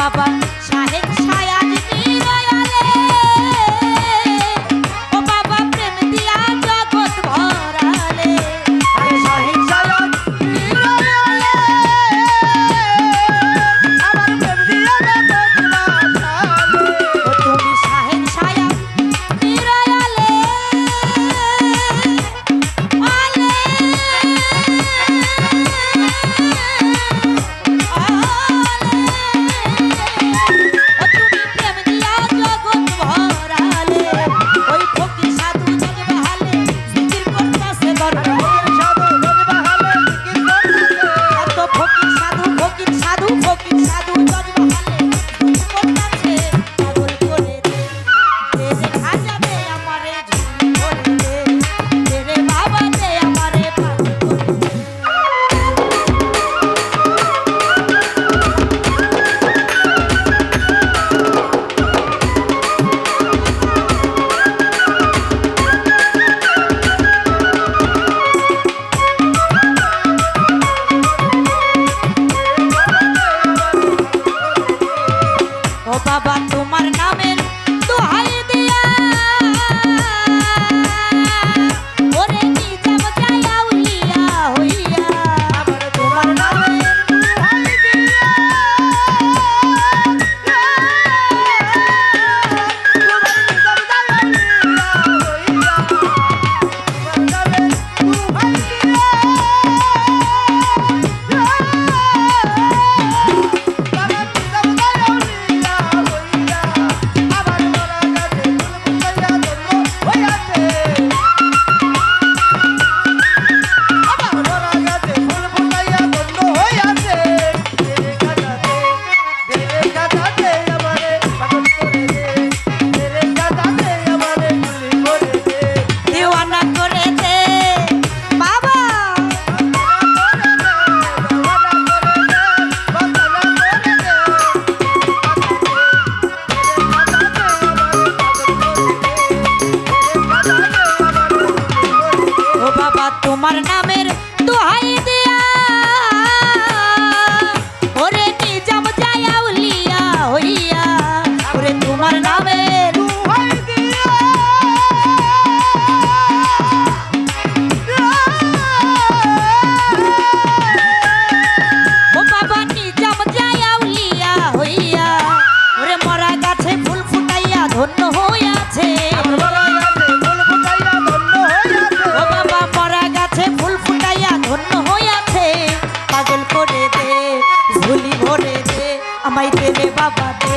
বাবা বাবা তোমার না बाबा तेरे बाबा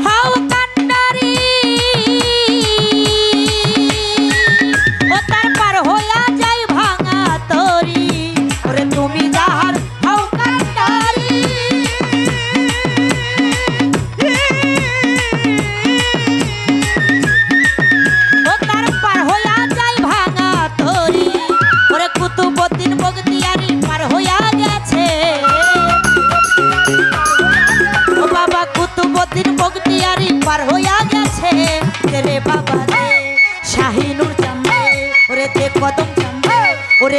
How about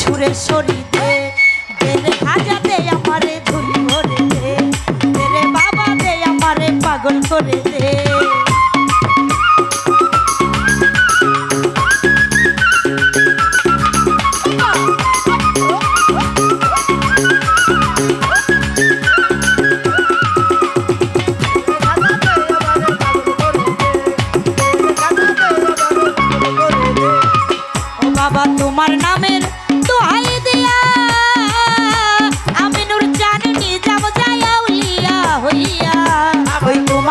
সুরে শরীরে, বেড়ে ভাজা দে আমারে ঝুল ভরে দে। বাবা দে আমারে পাগল করে দে।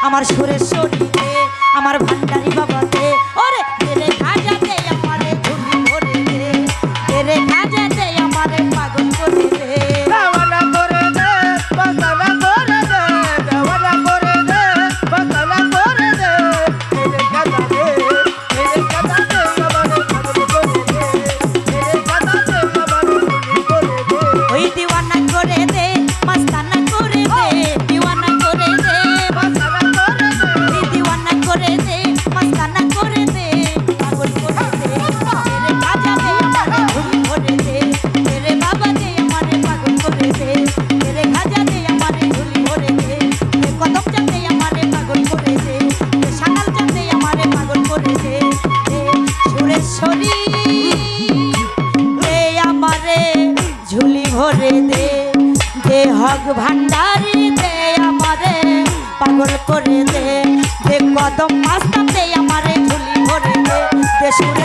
আমার সুরেশ্বরীতে আমার ভান্ডারি বাবা পাগল করে দে। কদম মাস্তাতে আমারে ঝুলি ভরে দে। সুরে